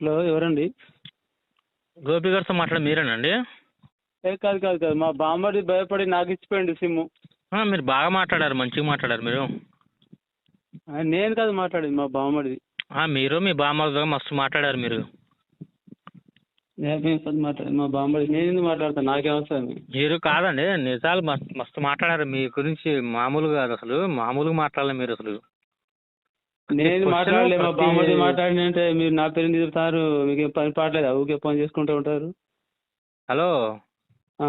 Hello ఎవరండి? గోపి గారితో మాట్లాడే మీరేనండి ఏ కాదు కాదు కాదు. మా బామ్మడి భయపడి నాకు ఇచ్చిపోయింది సిమ్ము ఆ, మీరు బాగా మాట్లాడారు మంచిగా మాట్లాడారు మీరు. ఆ, నేను కాదు మాట్లాడేది మా బామ్మడిది. ఆ, మీరు మీ బామ్మతో మస్తు మాట్లాడారు మీరు. నేను కాదు మాట్లాడేది మా బామ్మడి నేను ఎందుకు మాట్లాడతాను నాకేం వస్తుంది మీరు కాదండి నిజాలు మస్తు మస్తు మాట్లాడారు. మీ గురించి మామూలు కాదు అసలు మామూలుగా మాట్లాడలే మీరు అసలు. నేను question మాట్లాడలే మా ప్రతి- బామ్మడి మాట్లాడినంటే మీరు నా పేరు తిరుగుతారు మీకు ఏం పని పాటలేదు ఊకే ఫోన్ చేసుకుంటూ ఉంటారు. హలో? ఆ,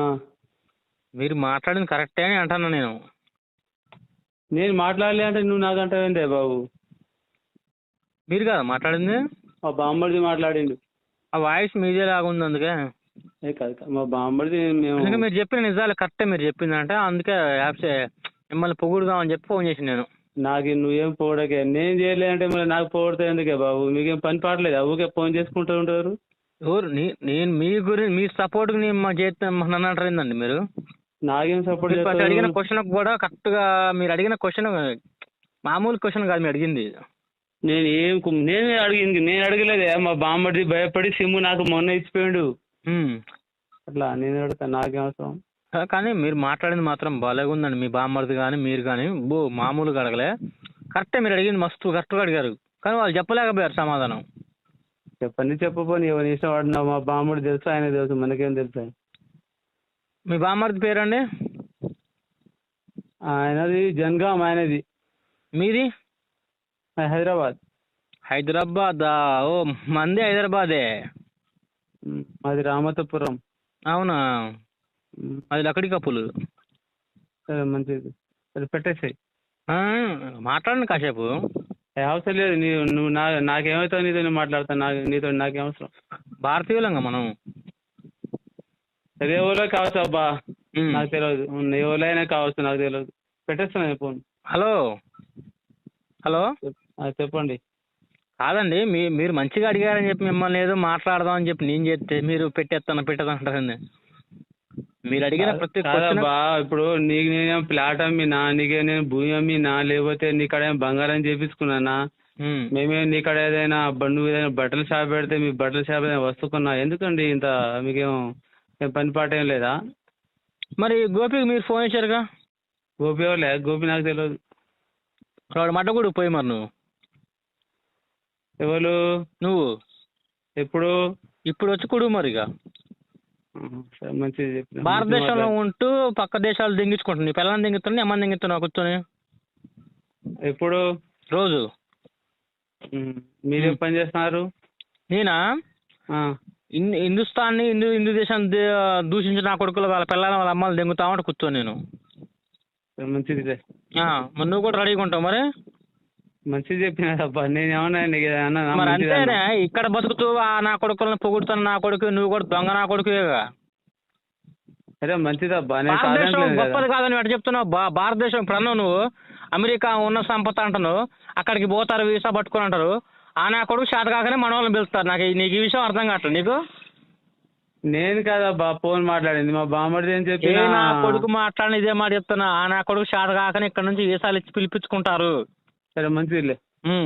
మీరు మాట్లాడింది కరెక్టే అని అంటున్నా నేను. నేను మాట్లాడలే అంటే నువ్వు నాకు అంటావేంటే బాబు? మీరు కదా మాట్లాడింది? మా బామ్మడిది మాట్లాడిండు. ఆ వాయిస్ మీదే లాగా ఉంది అందుకే. కాదు మా బామ్మడిది మేము మీరు చెప్పిన నిజాలు కరెక్టే మీరు చెప్పిందంటే అందుకే యాప్స్ మిమ్మల్ని పొగుడుదామని చెప్పి ఫోన్ చేసి నేను. నాకు నువ్వేం పోవడకే నేను చేయలే అంటే మరి నాకు పోవడతా ఎందుకే బాబు? మీకేం పని పాటలేదు ఊకే ఫోన్ చేసుకుంటూ ఉంటారు? ఎవరు? నీ- నేను మీ గురించి మీ సపోర్ట్కి నేను మా నన్ను అంటారేందండి మీరు? నాకేం సపోర్ట్ మీరు అడిగిన చేస్తారు క్వశ్చన్ కూడా కరెక్ట్గా మీరు అడిగిన క్వశ్చన్ మామూలు క్వశ్చన్ కాదు మీరు అడిగింది. నేను ఏం కు- నేను అడిగింది. నేను అడగలేదే. మా బామ్మడి భయపడి సిమ్ము నాకు మొన్న ఇచ్చిపోయాడు. ఉమ్. అట్లా నేను అడుగుతా. నాకేం అవసరం? కానీ మీరు మాట్లాడింది మాత్రం భలేగా ఉందండి మీ బామ్మడిది కానీ మీరు కానీ బో మామూలుగా అడగలే కరెక్టే మీరు అడిగింది మస్తు కరెక్ట్గా అడిగారు. కానీ వాళ్ళు చెప్పలేకపోయారు సమాధానం. చెప్పండి చెప్పపోని ఎవరి ఇష్టం వాడినా మా బామ్మడి తెలుసు? ఆయన తెలుసు? మనకేం తెలుసు మీ బామ్మడిది పేరండి? ఆయనది జన్గాం ఆయనది. మీది? హైదరాబాద్. హైదరాబాద్? ఓ మంది హైదరాబాదే. మాది రామతపురం. అవునా? అది లక్కడి కప్పులు. సరే మంచిది. సరే పెట్టేసాయి. ఆ, మాట్లాడండి కాసేపు. అవసరం లేదు. నీ నువ్వు నా నాకేమవుతావు నీతో మాట్లాడతాను నాకు నీతో నాకేం అవసరం? భారతీయులంగా మనం. సరే ఎవరో కావచ్చు అబ్బా. నాకు తెలియదు ఎవరైనా కావచ్చు నాకు తెలియదు పెట్టేస్తాను ఫోన్. హలో. హలో. చెప్పండి. కాదండి మీ మీరు మంచిగా అడిగారని చెప్పి మిమ్మల్ని ఏదో మాట్లాడదాం అని చెప్పి నేను చెప్తే మీరు పెట్టేస్తాను పెట్టేస్తాను అంటారండి. మీరు అడిగిన ప్రతి కాదబ్బా ఇప్పుడు నీకు నేనేం ప్లాట్ అమ్మినా నీకే నేను భూమి అమ్మినా లేకపోతే నీ కాడ ఏం బంగారం చేపించుకున్నానా? మేమే నీ కాడ ఏదైనా బండు ఏదైనా బట్టల షాప్ పెడితే మీ బట్టల షాప్ ఏదైనా వస్తుకున్నా? ఎందుకండి ఇంత మీకేం ఏం పని పాట ఏం లేదా? మరి గోపికి మీరు ఫోన్ చేశారుగా? గోపి ఎవరులే గోపి నాకు తెలియదు వాడు మడ్డగూడు పోయి మరి నువ్వు. ఎవరు? నువ్వు? ఎప్పుడు? ఇప్పుడు వచ్చి కుడు మరిగా. సరే మంచిది చెప్పిన. భారతదేశంలో ఉంటూ పక్క దేశాలు దింగించుకుంటున్నావు నీ పిల్లల్ని దింగుతున్నావు నీ అమ్మని దింగుతున్నావు కూర్చొని. ఎప్పుడు? రోజు. మీరేం పని చేస్తున్నారు? నేనా? ఆ, హిందూ హిందుస్థాన్ని హిందూ హిందూ దేశాన్ని దే- దూషించిన నా కొడుకులు వాళ్ళ పిల్లలు వాళ్ళ అమ్మలు దింగుతా ఉంటే కూర్చొని నేను. సరే మంచిదిలే ఆ, మరి నువ్వు కూడా రెడీగా ఉంటావు మరి? మంచిది చెప్పిన నేను ఏమన్నా నీకు ఏమన్నా నా మరి అంతేనే? ఇక్కడ బతుకుతూ ఆ నా కొడుకులను పొగుడుతున్న నా కొడుకు నువ్వు కూడా దొంగ నా కొడుకువేగా సరే మంచిదబ్బా నేను భారతదేశం కాదనట్లేదు గొప్పది కదా కాదని ఎట్ట చెప్తున్నావు భా- భారతదేశం ఇప్పుడు నువ్వు అమెరికా ఉన్న సంపద అంటున్నావు అక్కడికి పోతారు వీసా పట్టుకొని అంటారు ఆ నా కొడుకు షాట్ కాకనే మన వాళ్ళని పిలుస్తారు. నాకు ఈ- నీకు ఈ విషయం అర్థం కావట్లేదు. నీకు? నేను కాదబ్బా ఫోన్ మాట్లాడింది. మా బామ్మడిది ఏం ఏ చెప్పి నా కొడుకు మాట్లాడిన ఇదే మాట చెప్తున్నా ఆ నా కొడుకు షాట్ కాకనే ఇక్కడ నుంచి వీసాలు ఇచ్చి పిలిపించుకుంటారు. సరే మంచిదిలే.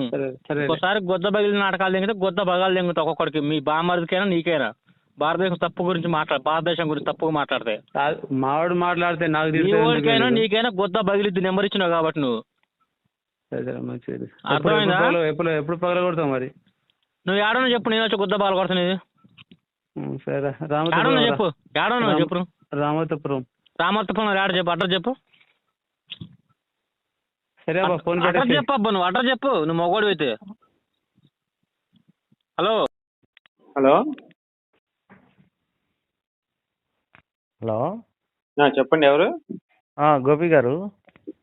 సరే సరే ఒకసారి గొద్ద బగిలిన నాటకాలు దిగితే గొద్ద బగాలు దింగుతావు ఒక్కొక్కడికి. మీ బామ్మడికైనా నీకైనా. భారతదేశం తప్పు గురించి మాట్లాడు భారతదేశం గురించి తప్పుగా మాట్లాడితే. కాదు, మావాడు మాట్లాడితే నాకు నీ తెలిసేది ఓడికైనా ఎందుకు? నీకైనా గొద్ద బగిలిద్ది నెంబర్ ఇచ్చినావు కాబట్టి నువ్వు. సరే సరే మంచిది. ఎప్పుడు అర్థమైందా? ఎప్పుడు పగల- ఎప్పుడు ఎప్పుడు పగల కొడతావు మరి? నువ్వు ఏడన్నా చెప్పు నేను వచ్చి గుద్ద బాల్ కొడుతున్నది సరే రామతపురం చెప్పు రామ- చెప్పు. రామతపురం రామత్తపురం ఏడ చెప్పు అడ్రస్ చెప్పు. సరే అబ్బా ఫోన్ అడ్రస్ పెట్టేసి చెప్పు అబ్బా నువ్వు అడ్రస్ చెప్పు నువ్వు మొగోడు అయితే. హలో? హలో? హలో? చెప్పండి ఎవరు? ఆ, గోపి గారు.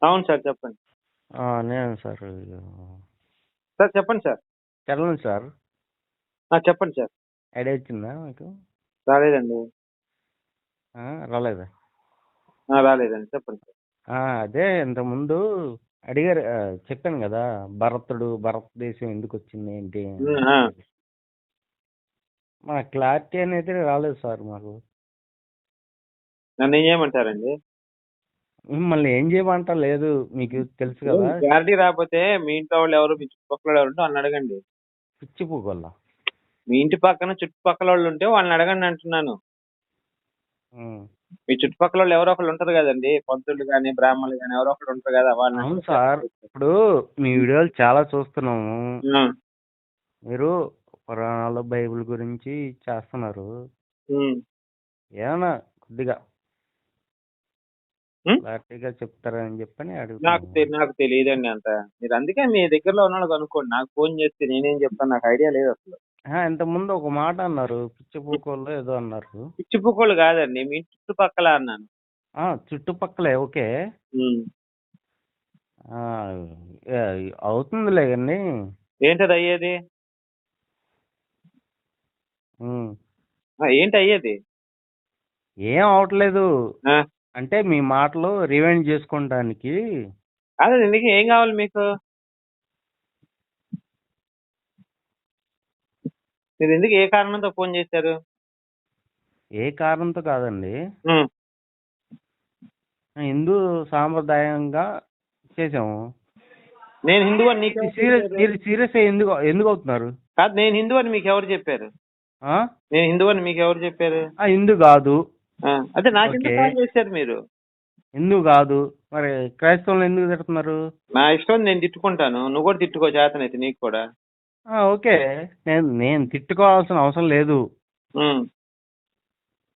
అవును సార్ చెప్పండి. ఆ, నేను సార్ సార్ చెప్పండి సార్. తెలంగాణ సార్. చెప్పండి సార్. ఐడియా వచ్చిందా మీకు? రాలేదండి. ఆ, రాలేదా? ఆ, రాలేదండి చెప్పండి సార్. ఆ, అదే ఇంతకుముందు అడిగారు చెప్పాను కదా భరతుడు భారతదేశం ఎందుకు వచ్చింది ఏంటి. మా క్లారిటీ అనేది రాలేదు సార్ మాకు. నన్ను ఏం చేయమంటారండి? మిమ్మల్ని ఏం చేయమంటా లేదు మీకు తెలుసు కదా. క్లారిటీ రాకపోతే మీ ఇంట్లో వాళ్ళు ఎవరు మీ చుట్టుపక్కల ఎవరు ఉంటే అని అడగండి. పిచ్చి పువ్వుల. మీ ఇంటి పక్కన చుట్టుపక్కల వాళ్ళు ఉంటే వాళ్ళని అడగండి అంటున్నాను. మీ చుట్టుపక్కల వాళ్ళు ఎవరో ఒకళ్ళు ఉంటారు కదండి. పంతులు కానీ బ్రాహ్మణులు కానీ ఎవరో ఒకళ్ళు ఉంటారు కదా అవును సార్. ఇప్పుడు మీ వీడియోలు చాలా చూస్తున్నాము. మీరు పురాణాలు బైబిల్ గురించి చేస్తున్నారు. ఉమ్. ఏమన్నా కొద్దిగా? క్లారిటీగా చెప్తారని చెప్పని నాకు అడుగుతున్నాను తె- నాకు తెలియదండి అంత. మీరు అందుకే మీ దగ్గరలో ఉన్న వాళ్ళకి అనుకోండి. నాకు ఫోన్ చేస్తే నేనేం చెప్తాను? నాకు ఐడియా లేదు అసలు. ఇంతకుముందు ఒక మాట అన్నారు. పిచ్చిపూకోళ్ళు ఏదో అన్నారు. పిచ్చి పుక్కులు కాదండి మీ చుట్టుపక్కల అన్నాను. ఆ, చుట్టుపక్కలే ఓకే. ఉమ్. ఆ, ఏ, అవుతుందిలే కానీ ఏంటది అయ్యేది. ఆ, ఏం అవట్లేదు. ఆ, అంటే మీ మాటలు రివైండ్ చేసుకోవడానికి. కాదండి ఎందుకు ఏం కావాలి మీకు? మీరు ఎందుకు ఏ కారణంతో ఫోన్ చేశారు? ఏ కారణంతో కాదండి. ఉమ్. హిందూ సాంప్రదాయంగా చేసాము నేను హిందూ అని నీకు ఎవరు సీరియస్ చెప్పారు? మీరు సీరియస్ ఎందుకు ఎందుకు అవుతున్నారు? కాదు నేను హిందూ అని మీకు ఎవరు చెప్పారు? ఆ? నేను హిందూ అని మీకు ఎవరు చెప్పారు? ఆ, హిందూ కాదు. ఆ, అదే ఓకే. కాల్ చేశారు మీరు? హిందూ కాదు. మరి క్రైస్తవులు ఎందుకు తిడుతున్నారు? నా ఇష్టం నేను తిట్టుకుంటాను. నువ్వు కూడా తిట్టుకో చేతనైతే నీకు కూడా. ఓకే. నేను నేను తిట్టుకోవాల్సిన అవసరం లేదు.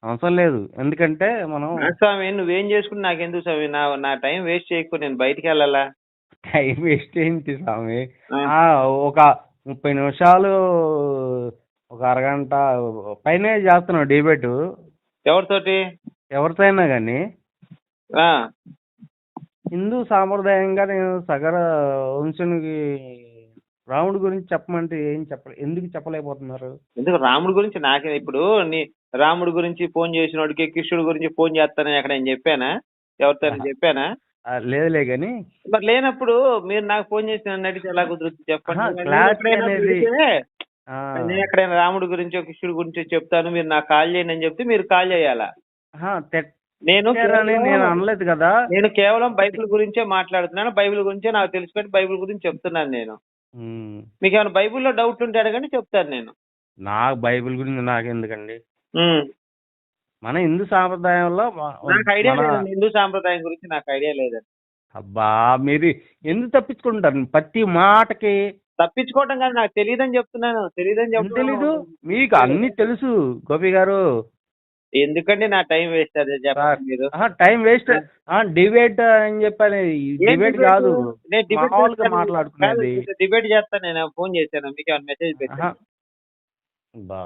అవసరం లేదు. ఎందుకంటే మనం స్వామి నువ్వేం చేసుకుని నాకెందుకు స్వామి? నా నా టైం వేస్ట్ చేయకు నేను బయటికి వెళ్ళాలా టైం వేస్ట్ ఏంటి స్వామి? ఒక ముప్పై నిమిషాలు ఒక అరగంట పైనే చేస్తున్నావు డిబేట్. ఎవరితోటి? ఎవరితో అయినా కానీ హిందూ సాంప్రదాయంగా నేను సగర వంశునికి రాముడి గురించి చెప్పమంటే ఏం చెప్ప ఎందుకు చెప్పలేకపోతున్నారు? ఎందుకు? రాముడి గురించి నాకే ఇప్పుడు నీ రాముడి గురించి ఫోన్ చేసిన వాడికి కృష్ణుడి గురించి ఫోన్ చేస్తానని అక్కడ నేను చెప్పానా? ఎవరితో. చెప్పానా? లేదులే కానీ మరి లేనప్పుడు మీరు నాకు ఫోన్ చేసి నన్ను అడిగితే ఎలా కుదురుతుంది చెప్పండి. నేను ఎక్కడైనా రాముడి గురించో కృష్ణుడి గురించో చెప్తాను మీరు నాకు కాల్ చేయండి అని చెప్తే మీరు కాల్ చేయాలా? నేను నేను అనలేదు కదా. నేను కేవలం బైబిల్ గురించే మాట్లాడుతున్నాను. బైబిల్ గురించే నాకు తెలుసుకొని బైబిల్ గురించి చెప్తున్నాను నేను. మీకు ఏమైనా బైబిల్లో డౌట్ ఉంటే అడగండి చెప్తాను నేను. నాకు బైబిల్ గురించి నాకు ఎందుకండి. మన హిందూ సాంప్రదాయంలో నాకు ఐడియా లేదండి. హిందూ సాంప్రదాయం గురించి నాకు ఐడియా లేదండి. అబ్బా! మీరు ఎందుకు తప్పించుకుంటారు? ప్రతి మాటకి తప్పించుకోవటం కాదు నాకు తెలియదని చెప్తున్నాను. తెలియదని ఎందుకు తెలీదు? చెప్తున్నాను మీకు అన్ని తెలుసు గోపి గారు. ఎందుకండి నా టైం వేస్ట్ అదే చెప్పండి మీరు. Time waste. డిబేట్ అని చెప్పని. డిబేట్? కాదు. నేను డిబేట్. మాట్లాడుకునేది. డిబేట్ చేస్తాను. నేను ఫోన్ చేశాను. మీకు ఏమైనా మెసేజ్. పెట్టాను బా.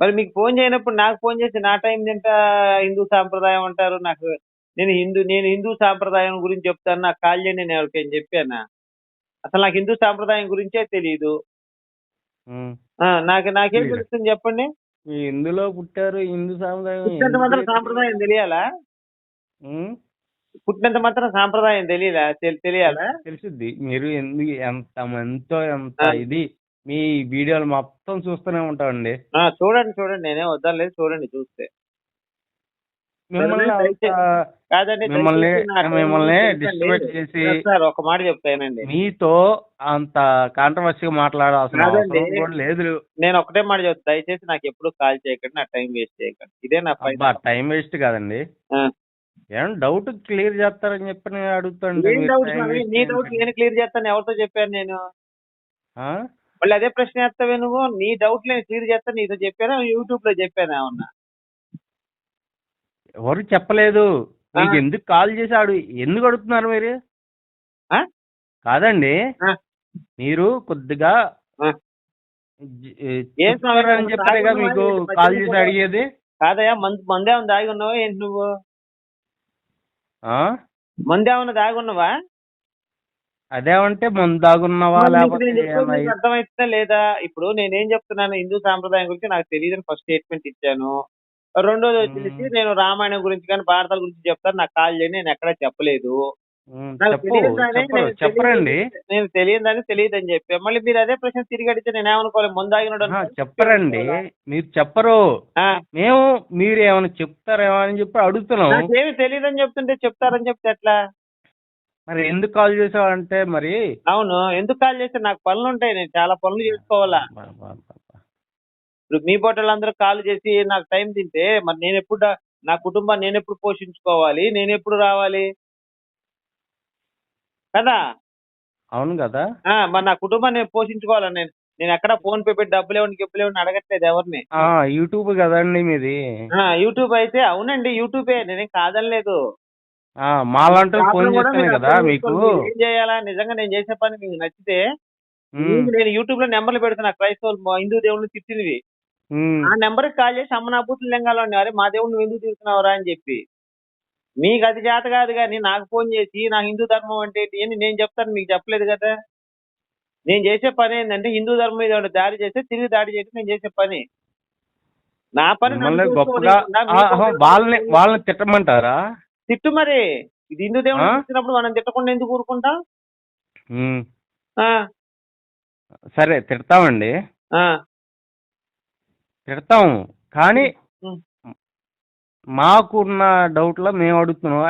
మరి మీకు ఫోన్ చేయనప్పుడు నాకు ఫోన్ చేసి నా టైం తింటా హిందూ సాంప్రదాయం అంటారు. నాకు నేను హిందూ నేను హిందూ సాంప్రదాయం గురించి చెప్తాను. నాకు కాల్ చేయండి నేను ఎవరికైనా చెప్పానా? అసలు నాకు హిందూ సాంప్రదాయం గురించే తెలియదు నాకు నాకేం తెలుస్తుంది చెప్పండి? ఈ హిందులో పుట్టారు హిందూ సాంప్రదాయం పుట్టినంత మాత్రం ఎందుకు సాంప్రదాయం తెలియాలా. పుట్టినంత మాత్రం సాంప్రదాయం తెలియదా? తెలి- తెలియాలా? తెలుసుద్ది. మీరు ఎందుకు ఎంత ఎంతో ఎంత ఆ. ఇది మీ వీడియోలు మొత్తం చూస్తూనే ఉంటామండి. ఆ, చూడండి చూడండి. నేనే వద్దలేదు చూడండి చూస్తే. మిమ్మల్ని మిమ్మల్ని మిమ్మల్ని. డిస్ట్రిబ్యూట్ చేసి సార్, ఒక మాట చెప్తానండి మీతో అంత కాంట్రవర్సీగా మాట్లాడాల్సిన. అవసరం లేదు నేను ఒకటే మాట చెప్తా దయచేసి నాకు ఎప్పుడు కాల్ చేయకండి నా టైం వేస్ట్ చేయకండి ఇదే నా టైం వేస్ట్ కాదండి. ఏమన్నా డౌట్ క్లియర్ చేస్తారని చెప్పి నేను waste నీ డౌట్? నేను క్లియర్ చేస్తాను ఎవరితో చెప్పాను నేను ఆ? మళ్ళీ అదే ప్రశ్న వేస్తావే నువ్వు నీ డౌట్ నేను క్లియర్ చేస్తాను నీతో చెప్పానా యూట్యూబ్లో చెప్పాను ఏమన్నా ఎవరు చెప్పలేదు. మీకు ఎందుకు కాల్ చేసి ఆడు ఎందుకు అడుగుతున్నారు మీరు? ఆ? కాదండి. మీరు కొద్దిగా ఏం చెప్పారుగా తాగున్నావా? మీకు కాల్ చేసి? అడిగేది? కాదయ్యా మందు మందేమన్నా దాగి ఉన్నావా? ఏంటి నువ్వు? ఆ? మందేమన్నా దాగి ఉన్నావా? అదేమంటే ముందు దాగున్నావా లేకపోతే లేదా? ఇప్పుడు నేనేం చెప్తున్నాను? హిందూ సాంప్రదాయం గురించి నాకు తెలియదని ఫస్ట్ స్టేట్మెంట్ ఇచ్చాను. రెండోది వచ్చేసి. నేను రామాయణం గురించి కానీ భారతాల గురించి చెప్తాను నాకు కాల్ చేయండి నేను ఎక్కడా చెప్పలేదు. తెలియదని చెప్పరండి తెలియదు- నేను తెలియదని తెలియదని చెప్పి మళ్ళీ మీరు అదే ప్రశ్న తిరిగి అడిగితే నేను ఏమనుకోవాలి? ముందాగినాడు ఆహా, చెప్పరండి. మీరు చెప్పరు. మేము మీరు ఏమైనా చెప్తారేమో అని చెప్పి అడుగుతున్నాం. నాకేమి తెలియదని చెప్తుంటే చెప్తారని చెప్తే ఎట్లా? మరి ఎందుకు కాల్ చేసావంటే మరి అవును ఎందుకు కాల్ చేస్తే నాకు పనులు ఉంటాయి నేను చాలా పనులు చేసుకోవాలా. ఇప్పుడు మీ బొట్టలందరూ కాల్ చేసి నాకు టైం తింటే మరి నేను ఎప్పుడు నా కుటుంబాన్ని నేను ఎప్పుడు పోషించుకోవాలి? నేను ఎప్పుడు రావాలి? కదా? అవును కదా? ఆ, మరి నా కుటుంబాన్ని నేను పోషించుకోవాలి? నేను నేను ఎక్కడ ఫోన్ పే పెట్టి డబ్బులు ఇవ్వని గిప్పులు ఇవ్వని అడగట్లేదు ఎవరిని. యూట్యూబ్ కదండి మీది. యూట్యూబ్ అయితే అవునండి యూట్యూబే నేనేం కాదనలేదు మాలాంటి ఫోన్ చేస్తాను కదా మీకు. ఏం చేయాలా? నిజంగా నేను చేసే పని మీకు నచ్చితే నేను యూట్యూబ్లో నెంబర్లు పెడుతున్నా క్రైస్తవులు హిందూ దేవుళ్ళు తిట్టినవి. ఆ నెంబర్కి కాల్ చేసి అమ్మ నా బూతులు లెంగాలో అరే మా దేవుడు నువ్వు ఎందుకు తిరుగుతున్నావురా అని చెప్పి. మీకు అది చేత కాదు కానీ నాకు ఫోన్ చేసి నా హిందూ ధర్మం అంటే ఏంటి? నేను చెప్తాను మీకు చెప్పలేదు కదా. నేను చేసే పని ఏంటంటే హిందూ ధర్మం మీద దాడి చేస్తే తిరిగి దాడి చేయడం నేను చేసే పని. నా పని గొప్పగా వాళ్ళని వాళ్ళని తిట్టమంటారా? తిట్టు మరి. ఇది హిందూ దేవుడు ఆ? తిట్టినప్పుడు మనం తిట్టకుండా ఎందుకు ఊరుకుంటాం? సరే తిడతామండి. ఆ, తిడతాం. కానీ. మాకున్న డౌట్లో మేము అడుగుతున్నాం.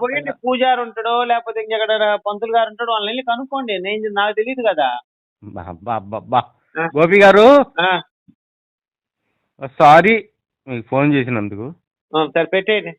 పోయండి, పూజారి ఉంటాడో లేకపోతే ఇంకెక్కడ పంతులు గారు ఉంటాడో వాళ్ళని వెళ్ళి కనుక్కోండి. నేను నాకు తెలియదు కదా. బా, బా, బా, బా. ఆ. గోపి గారు సారీ మీకు ఫోన్ చేసినందుకు. సరే పెట్టేయండి.